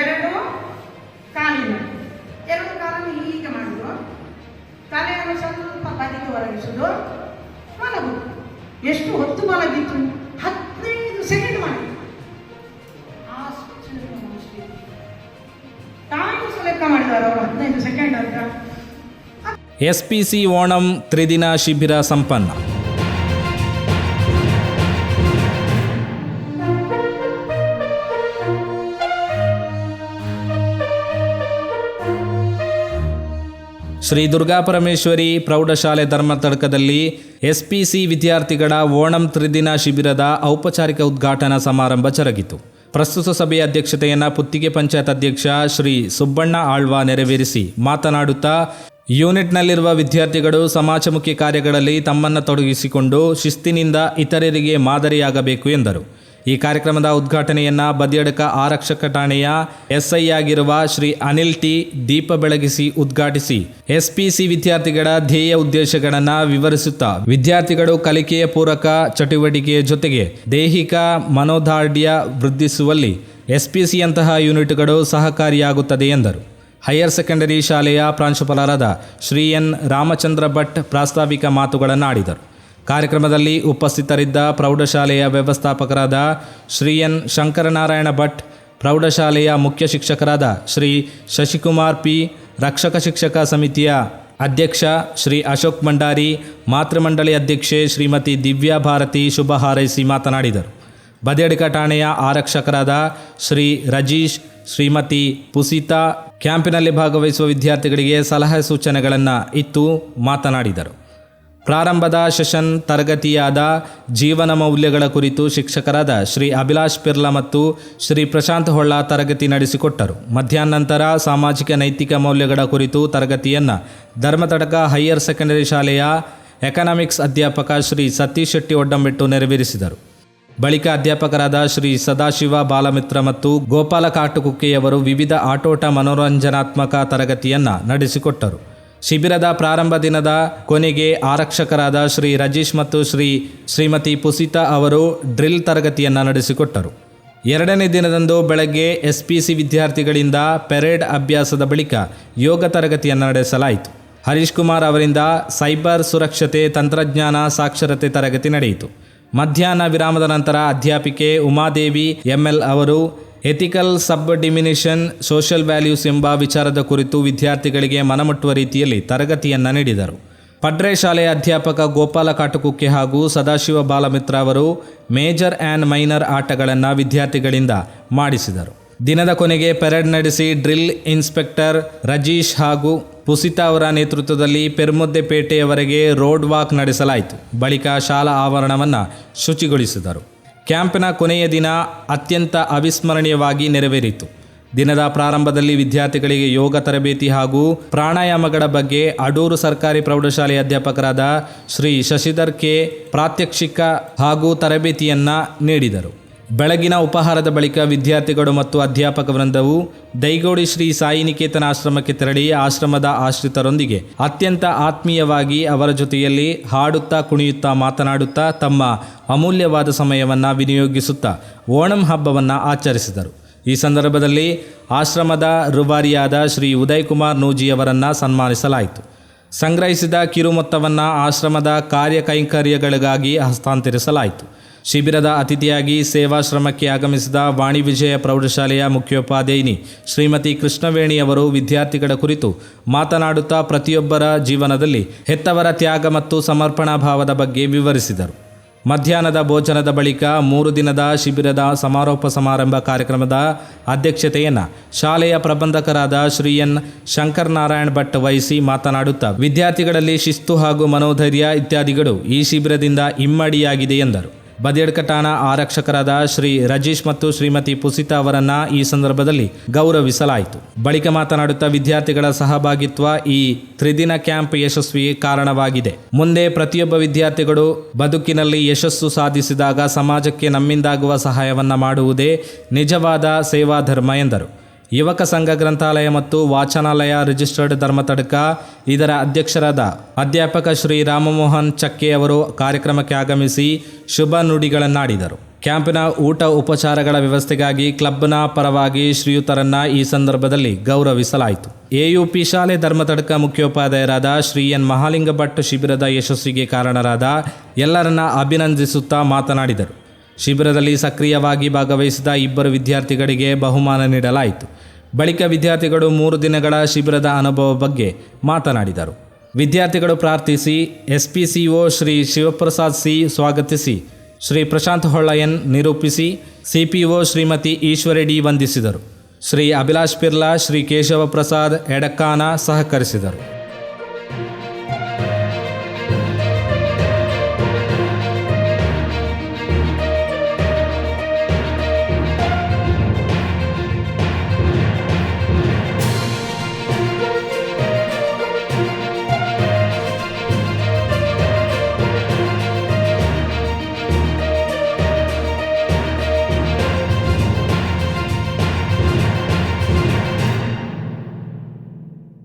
ಎರಡು ಕಾಲಿನ. ಎರಡು ಕಾಲನ್ನು ಹೀಗೆ ತಲೆಯನ್ನು ಸ್ವಲ್ಪ ಬದಿಗೆ ಎಷ್ಟು ಹೊತ್ತು ಮಲಗಿತ್ತು ಹದಿನೈದು ಸೆಕೆಂಡ್ ಮಾಡಿ ಲೆಕ್ಕ ಸೆಕೆಂಡ್ ಅಂತ. ಸಿ ಓಣಂ ತ್ರಿದಿನ ಶಿಬಿರ ಸಂಪನ್ನ. ಶ್ರೀ ದುರ್ಗಾಪರಮೇಶ್ವರಿ ಪ್ರೌಢಶಾಲೆ ಧರ್ಮತಡಕದಲ್ಲಿ ಎಸ್ಪಿಸಿ ವಿದ್ಯಾರ್ಥಿಗಳ ಓಣಂ ತ್ರಿದಿನ ಶಿಬಿರದ ಔಪಚಾರಿಕ ಉದ್ಘಾಟನಾ ಸಮಾರಂಭ ಜರುಗಿತು. ಪ್ರಸ್ತುತ ಸಭೆಯ ಅಧ್ಯಕ್ಷತೆಯನ್ನು ಪುತ್ತಿಗೆ ಪಂಚಾಯತ್ ಅಧ್ಯಕ್ಷ ಶ್ರೀ ಸುಬ್ಬಣ್ಣ ಆಳ್ವ ನೆರವೇರಿಸಿ ಮಾತನಾಡುತ್ತಾ, ಯೂನಿಟ್ನಲ್ಲಿರುವ ವಿದ್ಯಾರ್ಥಿಗಳು ಸಮಾಜಮುಖಿ ಕಾರ್ಯಗಳಲ್ಲಿ ತಮ್ಮನ್ನು ತೊಡಗಿಸಿಕೊಂಡು ಶಿಸ್ತಿನಿಂದ ಇತರರಿಗೆ ಮಾದರಿಯಾಗಬೇಕು ಎಂದರು. ಈ ಕಾರ್ಯಕ್ರಮದ ಉದ್ಘಾಟನೆಯನ್ನ ಬದಿಯಡಕ ಆರಕ್ಷಕ ಠಾಣೆಯ ಎಸ್ಐ ಆಗಿರುವ ಶ್ರೀ ಅನಿಲ್ ಟಿ ದೀಪ ಬೆಳಗಿಸಿ ಉದ್ಘಾಟಿಸಿ. ಎಸ್ಪಿಸಿ ವಿದ್ಯಾರ್ಥಿಗಳ ಧ್ಯೇಯ ಉದ್ದೇಶಗಳನ್ನು ವಿವರಿಸುತ್ತಾ ವಿದ್ಯಾರ್ಥಿಗಳು ಕಲಿಕೆಯ ಪೂರಕ ಚಟುವಟಿಕೆಯ ಜೊತೆಗೆ ದೈಹಿಕ ಮನೋದಾರ್ಢ್ಯ ವೃದ್ಧಿಸುವಲ್ಲಿ ಎಸ್ಪಿಸಿಯಂತಹ ಯೂನಿಟ್ಗಳು ಸಹಕಾರಿಯಾಗುತ್ತದೆ ಎಂದರು. ಹೈಯರ್ ಸೆಕೆಂಡರಿ ಶಾಲೆಯ ಪ್ರಾಂಶುಪಾಲರಾದ ಶ್ರೀ ಎನ್ ರಾಮಚಂದ್ರ ಭಟ್ ಪ್ರಾಸ್ತಾವಿಕ ಮಾತುಗಳನ್ನು ಆಡಿದರು ಕಾರ್ಯಕ್ರಮದಲ್ಲಿ ಉಪಸ್ಥಿತರಿದ್ದ ಪ್ರೌಢಶಾಲೆಯ ವ್ಯವಸ್ಥಾಪಕರಾದ ಶ್ರೀ ಎನ್ ಶಂಕರನಾರಾಯಣ ಭಟ್, ಪ್ರೌಢಶಾಲೆಯ ಮುಖ್ಯ ಶಿಕ್ಷಕರಾದ ಶ್ರೀ ಶಶಿಕುಮಾರ್ ಪಿ, ರಕ್ಷಕ ಶಿಕ್ಷಕ ಸಮಿತಿಯ ಅಧ್ಯಕ್ಷ ಶ್ರೀ ಅಶೋಕ್ ಭಂಡಾರಿ ಮಾತೃಮಂಡಳಿ ಅಧ್ಯಕ್ಷೆ ಶ್ರೀಮತಿ ದಿವ್ಯಾ ಭಾರತಿ ಶುಭ ಹಾರೈಸಿ ಮಾತನಾಡಿದರು. ಬದಿಯಡಿಕ ಠಾಣೆಯ ಆರಕ್ಷಕರಾದ ಶ್ರೀ ರಜೀಶ್, ಶ್ರೀಮತಿ ಪುಸಿತಾ, ಕ್ಯಾಂಪಿನಲ್ಲಿ ಭಾಗವಹಿಸುವ ವಿದ್ಯಾರ್ಥಿಗಳಿಗೆ ಸಲಹೆ ಸೂಚನೆಗಳನ್ನು ಇತ್ತು ಮಾತನಾಡಿದರು. ಪ್ರಾರಂಭದ ಸೆಷನ್ ತರಗತಿಯಾದ ಜೀವನ ಮೌಲ್ಯಗಳ ಕುರಿತು ಶಿಕ್ಷಕರಾದ ಶ್ರೀ ಅಭಿಲಾಷ್ ಪಿರ್ಲಾ ಮತ್ತು ಶ್ರೀ ಪ್ರಶಾಂತ್ ಹೊಳ್ಳ ತರಗತಿ ನಡೆಸಿಕೊಟ್ಟರು. ಮಧ್ಯಾಹ್ನಂತರ ಸಾಮಾಜಿಕ ನೈತಿಕ ಮೌಲ್ಯಗಳ ಕುರಿತು ತರಗತಿಯನ್ನು ಧರ್ಮತಡಕ ಹೈಯರ್ ಸೆಕೆಂಡರಿ ಶಾಲೆಯ ಎಕನಾಮಿಕ್ಸ್ ಅಧ್ಯಾಪಕ ಶ್ರೀ ಸತೀಶ್ ಶೆಟ್ಟಿ ಒಡ್ಡಂಬೆಟ್ಟು ನೆರವೇರಿಸಿದರು. ಬಳಿಕ ಅಧ್ಯಾಪಕರಾದ ಶ್ರೀ ಸದಾಶಿವ ಬಾಲಮಿತ್ರ ಮತ್ತು ಗೋಪಾಲ ಕಾಟುಕುಕ್ಕೆಯವರು ವಿವಿಧ ಆಟೋಟ ಮನೋರಂಜನಾತ್ಮಕ ತರಗತಿಯನ್ನು ನಡೆಸಿಕೊಟ್ಟರು. ಶಿಬಿರದ ಪ್ರಾರಂಭ ದಿನದ ಕೊನೆಗೆ ಆರಕ್ಷಕರಾದ ಶ್ರೀ ರಜೀಶ್ ಮತ್ತು ಶ್ರೀ ಶ್ರೀಮತಿ ಪುಸಿತಾ ಅವರು ಡ್ರಿಲ್ ತರಗತಿಯನ್ನು ನಡೆಸಿಕೊಟ್ಟರು. ಎರಡನೇ ದಿನದಂದು ಬೆಳಗ್ಗೆ ಎಸ್ಪಿಸಿ ವಿದ್ಯಾರ್ಥಿಗಳಿಂದ ಪೆರೇಡ್ ಅಭ್ಯಾಸದ ಬಳಿಕ ಯೋಗ ತರಗತಿಯನ್ನು ನಡೆಸಲಾಯಿತು. ಹರೀಶ್ ಕುಮಾರ್ ಅವರಿಂದ ಸೈಬರ್ ಸುರಕ್ಷತೆ ತಂತ್ರಜ್ಞಾನ ಸಾಕ್ಷರತೆ ತರಗತಿ ನಡೆಯಿತು. ಮಧ್ಯಾಹ್ನ ವಿರಾಮದ ನಂತರ ಅಧ್ಯಾಪಿಕೆ ಉಮಾದೇವಿ ಎಂಎಲ್ ಅವರು ethical sub diminution social values ಎಂಬ ವಿಚಾರದ ಕುರಿತು ವಿದ್ಯಾರ್ಥಿಗಳಿಗೆ ಮನಮುಟ್ಟುವ ರೀತಿಯಲ್ಲಿ ತರಗತಿಯನ್ನು ನೀಡಿದರು. ಪಡ್ರೆ ಶಾಲೆಯ ಅಧ್ಯಾಪಕ ಗೋಪಾಲ ಕಾಟುಕುಕ್ಕೆ ಹಾಗೂ ಸದಾಶಿವ ಬಾಲಮಿತ್ರ ಅವರು ಮೇಜರ್ ಆ್ಯಂಡ್ ಮೈನರ್ ಆಟಗಳನ್ನು ವಿದ್ಯಾರ್ಥಿಗಳಿಂದ ಮಾಡಿಸಿದರು. ದಿನದ ಕೊನೆಗೆ ಪೆರೇಡ್ ನಡೆಸಿ ಡ್ರಿಲ್ ಇನ್ಸ್ಪೆಕ್ಟರ್ ರಜೀಶ್ ಹಾಗೂ ಪುಸಿತಾ ಅವರ ನೇತೃತ್ವದಲ್ಲಿ ಪೆರ್ಮುದ್ದೆಪೇಟೆಯವರೆಗೆ ರೋಡ್ ವಾಕ್ ನಡೆಸಲಾಯಿತು. ಬಳಿಕ ಶಾಲಾ ಆವರಣವನ್ನು ಶುಚಿಗೊಳಿಸಿದರು. ಕ್ಯಾಂಪಿನ ಕೊನೆಯ ದಿನ ಅತ್ಯಂತ ಅವಿಸ್ಮರಣೀಯವಾಗಿ ನೆರವೇರಿತು. ದಿನದ ಪ್ರಾರಂಭದಲ್ಲಿ ವಿದ್ಯಾರ್ಥಿಗಳಿಗೆ ಯೋಗ ತರಬೇತಿ ಹಾಗೂ ಪ್ರಾಣಾಯಾಮಗಳ ಬಗ್ಗೆ ಅಡೂರು ಸರ್ಕಾರಿ ಪ್ರೌಢಶಾಲೆ ಅಧ್ಯಾಪಕರಾದ ಶ್ರೀ ಶಶಿಧರ್ ಕೆ ಪ್ರಾತ್ಯಕ್ಷಿಕ ಹಾಗೂ ತರಬೇತಿಯನ್ನು ನೀಡಿದರು. ಬೆಳಗಿನ ಉಪಹಾರದ ಬಳಿಕ ವಿದ್ಯಾರ್ಥಿಗಳು ಮತ್ತು ಅಧ್ಯಾಪಕ ವೃಂದವು ದೈಗೋಡಿ ಶ್ರೀ ಸಾಯಿ ನಿಕೇತನ ಆಶ್ರಮಕ್ಕೆ ತೆರಳಿ ಆಶ್ರಮದ ಆಶ್ರಿತರೊಂದಿಗೆ ಅತ್ಯಂತ ಆತ್ಮೀಯವಾಗಿ ಅವರ ಜೊತೆಯಲ್ಲಿ ಹಾಡುತ್ತಾ ಕುಣಿಯುತ್ತಾ ಮಾತನಾಡುತ್ತಾ ತಮ್ಮ ಅಮೂಲ್ಯವಾದ ಸಮಯವನ್ನು ವಿನಿಯೋಗಿಸುತ್ತಾ ಓಣಂ ಹಬ್ಬವನ್ನು ಆಚರಿಸಿದರು. ಈ ಸಂದರ್ಭದಲ್ಲಿ ಆಶ್ರಮದ ರುಬಾರಿಯಾದ ಶ್ರೀ ಉದಯ್ ಕುಮಾರ್ ನೂಜಿಯವರನ್ನು ಸನ್ಮಾನಿಸಲಾಯಿತು. ಸಂಗ್ರಹಿಸಿದ ಕಿರು ಮೊತ್ತವನ್ನು ಆಶ್ರಮದ ಕಾರ್ಯಕೈಂಕರ್ಯಗಳಿಗಾಗಿ ಹಸ್ತಾಂತರಿಸಲಾಯಿತು. ಶಿಬಿರದ ಅತಿಥಿಯಾಗಿ ಸೇವಾಶ್ರಮಕ್ಕೆ ಆಗಮಿಸಿದ ವಾಣಿ ವಿಜಯ ಪ್ರೌಢಶಾಲೆಯ ಮುಖ್ಯೋಪಾಧ್ಯಾಯಿನಿ ಶ್ರೀಮತಿ ಕೃಷ್ಣವೇಣಿ ಅವರು ವಿದ್ಯಾರ್ಥಿಗಳ ಕುರಿತು ಮಾತನಾಡುತ್ತಾ ಪ್ರತಿಯೊಬ್ಬರ ಜೀವನದಲ್ಲಿ ಹೆತ್ತವರ ತ್ಯಾಗ ಮತ್ತು ಸಮರ್ಪಣಾ ಭಾವದ ಬಗ್ಗೆ ವಿವರಿಸಿದರು. ಮಧ್ಯಾಹ್ನದ ಭೋಜನದ ಬಳಿಕ ಮೂರು ದಿನದ ಶಿಬಿರದ ಸಮಾರೋಪ ಸಮಾರಂಭ ಕಾರ್ಯಕ್ರಮದ ಅಧ್ಯಕ್ಷತೆಯನ್ನು ಶಾಲೆಯ ಪ್ರಬಂಧಕರಾದ ಶ್ರೀ ಎನ್ ಶಂಕರನಾರಾಯಣ್ ಭಟ್ ವಹಿಸಿ ಮಾತನಾಡುತ್ತಾ ವಿದ್ಯಾರ್ಥಿಗಳಲ್ಲಿ ಶಿಸ್ತು ಹಾಗೂ ಮನೋಧೈರ್ಯ ಇತ್ಯಾದಿಗಳು ಈ ಶಿಬಿರದಿಂದ ಇಮ್ಮಡಿಯಾಗಿದೆ ಎಂದರು. ಬದಿಯಡ್ಕಟಾಣ ಆರಕ್ಷಕರಾದ ಶ್ರೀ ರಜೇಶ್ ಮತ್ತು ಶ್ರೀಮತಿ ಪುಸಿತಾ ಅವರನ್ನ ಈ ಸಂದರ್ಭದಲ್ಲಿ ಗೌರವಿಸಲಾಯಿತು. ಬಳಿಕ ಮಾತನಾಡುತ್ತಾ ವಿದ್ಯಾರ್ಥಿಗಳ ಸಹಭಾಗಿತ್ವ ಈ ತ್ರಿದಿನ ಕ್ಯಾಂಪ್ ಯಶಸ್ವಿಗೆ ಕಾರಣವಾಗಿದೆ. ಮುಂದೆ ಪ್ರತಿಯೊಬ್ಬ ವಿದ್ಯಾರ್ಥಿಗಳು ಬದುಕಿನಲ್ಲಿ ಯಶಸ್ಸು ಸಾಧಿಸಿದಾಗ ಸಮಾಜಕ್ಕೆ ನಮ್ಮಿಂದಾಗುವ ಸಹಾಯವನ್ನ ಮಾಡುವುದೇ ನಿಜವಾದ ಸೇವಾ ಧರ್ಮ ಎಂದರು. ಯುವಕ ಸಂಘ ಗ್ರಂಥಾಲಯ ಮತ್ತು ವಾಚನಾಲಯ ರಿಜಿಸ್ಟರ್ಡ್ ಧರ್ಮತಡಕ. ಇದರ ಅಧ್ಯಕ್ಷರಾದ ಅಧ್ಯಾಪಕ ಶ್ರೀ ರಾಮಮೋಹನ್ ಚಕ್ಕೆ ಅವರು ಕಾರ್ಯಕ್ರಮಕ್ಕೆ ಆಗಮಿಸಿ ಶುಭ ನುಡಿಗಳನ್ನಾಡಿದರು. ಕ್ಯಾಂಪಿನ ಊಟ ಉಪಚಾರಗಳ ವ್ಯವಸ್ಥೆಗಾಗಿ ಕ್ಲಬ್ನ ಪರವಾಗಿ ಶ್ರೀಯುತರನ್ನ ಈ ಸಂದರ್ಭದಲ್ಲಿ ಗೌರವಿಸಲಾಯಿತು. ಎಯುಪಿ ಶಾಲೆ ಧರ್ಮತಡಕ ಮುಖ್ಯೋಪಾಧ್ಯಾಯರಾದ ಶ್ರೀ ಎನ್ ಮಹಾಲಿಂಗ ಭಟ್ ಶಿಬಿರದ ಯಶಸ್ಸಿಗೆ ಕಾರಣರಾದ ಎಲ್ಲರನ್ನ ಅಭಿನಂದಿಸುತ್ತಾ ಮಾತನಾಡಿದರು. ಶಿಬಿರದಲ್ಲಿ ಸಕ್ರಿಯವಾಗಿ ಭಾಗವಹಿಸಿದ ಇಬ್ಬರು ವಿದ್ಯಾರ್ಥಿಗಳಿಗೆ ಬಹುಮಾನ ನೀಡಲಾಯಿತು. ಬಳಿಕ ವಿದ್ಯಾರ್ಥಿಗಳು ಮೂರು ದಿನಗಳ ಶಿಬಿರದ ಅನುಭವ ಬಗ್ಗೆ ಮಾತನಾಡಿದರು. ವಿದ್ಯಾರ್ಥಿಗಳು ಪ್ರಾರ್ಥಿಸಿ S P C O Shri Shivaprasad C ಸ್ವಾಗತಿಸಿ, ಶ್ರೀ ಪ್ರಶಾಂತ್ ಹೊಳ್ಳಯನ್ ನಿರೂಪಿಸಿ, ಸಿಪಿಒ ಶ್ರೀಮತಿ ಈಶ್ವರಿ ಡಿ ವಂದಿಸಿದರು. ಶ್ರೀ ಅಭಿಲಾಷ್ ಪಿರ್ಲಾ, ಶ್ರೀ ಕೇಶವ ಪ್ರಸಾದ್ ಎಡಕ್ಕಾನ ಸಹಕರಿಸಿದರು.